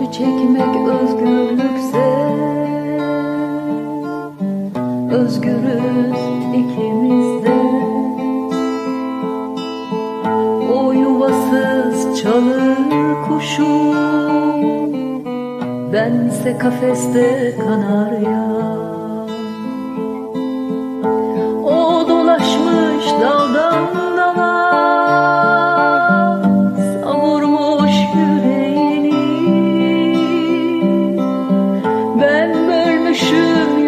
acı çekmek özgürlükse Özgürüz ikimiz de O yuvasız çalı kuşu Bense kafeste kanarya O dolaşmış daldan should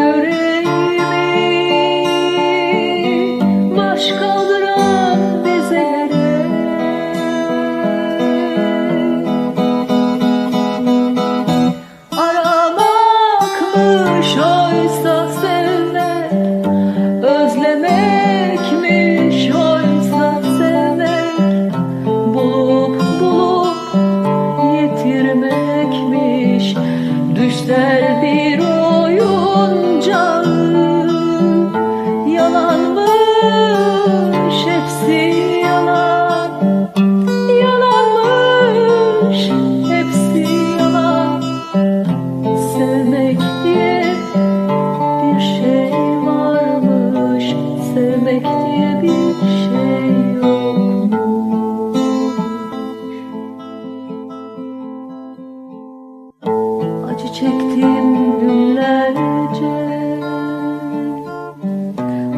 Acı çektim günlerce.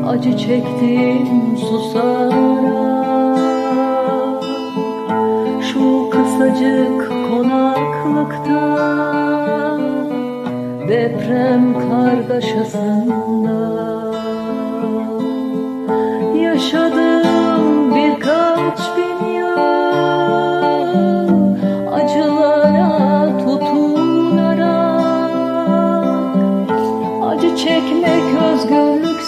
Acı çektim susarak. Şu kısacık konaklıkta Deprem kargaşasında çekmek özgürlük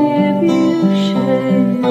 give you shared?